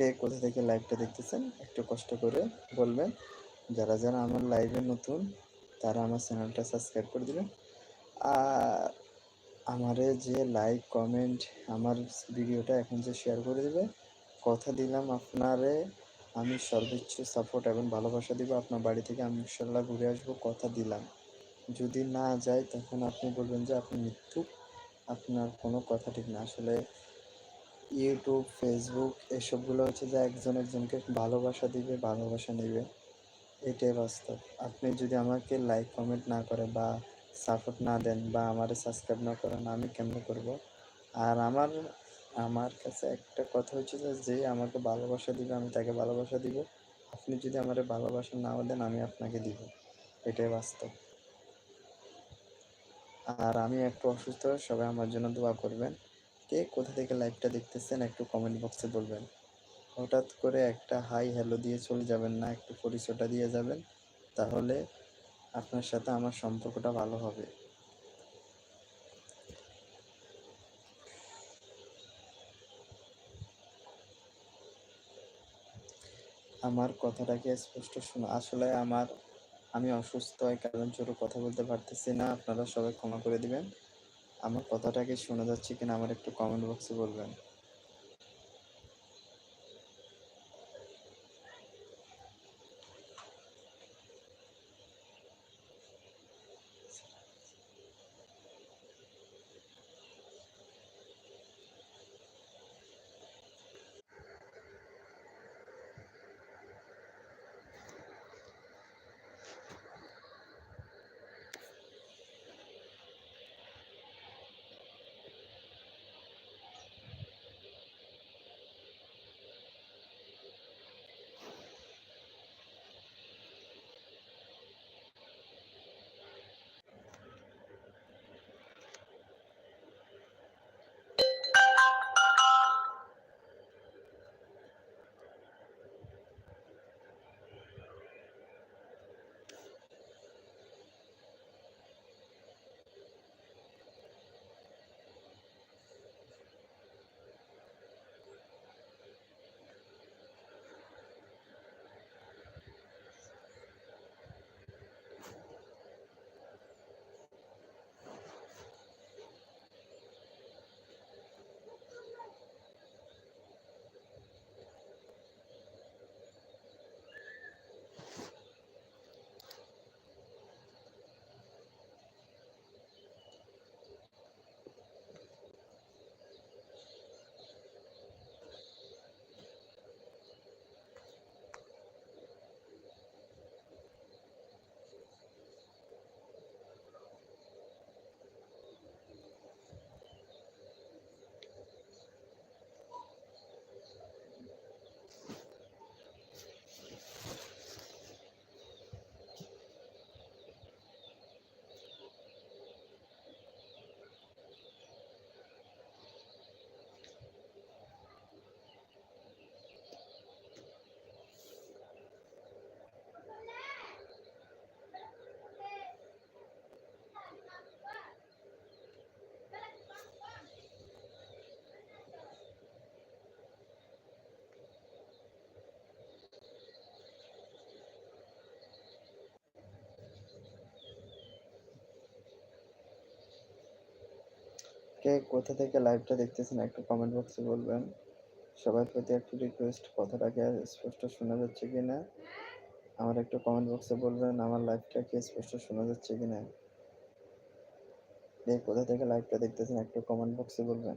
কে কোথা থেকে লাইভটা দেখতেছেন, একটু কষ্ট করে বলবেন। যারা যারা আমার লাইভে নতুন, তারা আমার চ্যানেলটা সাবস্ক্রাইব করে দিবেন। আর আমারে যে লাইক কমেন্ট আমার ভিডিওটা এখন যে শেয়ার করে দেবে, কথা দিলাম আপনারে, আমি সর্বোচ্চ সাপোর্ট এবং ভালোবাসা দিব। আপনার বাড়ি থেকে আমি ইনশাল্লাহ ঘুরে আসব, কথা দিলাম। যদি না যায়, তখন আপনি বলবেন যে আপনি মৃত্যু আপনার কোনো কথা ঠিক না। আসলে ইউটিউব ফেসবুক এসবগুলো হচ্ছে যে একজন একজনকে ভালোবাসা দিবে, ভালোবাসা নেবে। এটাই বাস্তব। আপনি যদি আমাকে লাইক কমেন্ট না করে বা সাপোর্ট না দেন বা আমার সাবস্ক্রাইব না করেন, আমি কেমন করব? আর আমার আমার কাছে একটা কথা হচ্ছে যে যে আমাকে ভালোবাসা দিবে, আমি তাকে ভালোবাসা দিব। আপনি যদি আমার ভালোবাসা নাও দেন, আমি আপনাকে দিব। এটাই বাস্তব। আর আমি একটু অসুস্থ, সবাই আমার জন্য দোয়া করবেন। কে কোথা থেকে লাইভটা দেখতেছেন একটু কমেন্ট বক্সে বলবেন। হঠাৎ করে একটা হাই হ্যালো দিয়ে চলে যাবেন না, একটু পরিচয়টা দিয়ে যাবেন, তাহলে আপনার সাথে আমার সম্পর্কটা ভালো হবে। আমার কথাটাকে স্পষ্ট শোনো। আসলে আমার, আমি অসুস্থ হয় কারণ জোরে কথা বলতে পারতেছি না। আপনারা সবাই ক্ষমা করে দিবেন। আমার কথাটাকে শোনা যাচ্ছে কিনা আমার একটু কমেন্ট বক্সে বলবেন। কে কোথা থেকে লাইভটা দেখতেছেন একটু কমেন্ট বক্সে বলবেন। সবার প্রতি একটু রিকোয়েস্ট কথাটাকে স্পষ্ট শোনা যাচ্ছে কি না আমার একটু কমেন্ট বক্সে বলবেন, আমার লাইভটা কি স্পষ্ট শোনা যাচ্ছে কি না কে কোথা থেকে লাইভটা দেখতেছেন একটু কমেন্ট বক্সে বলবেন।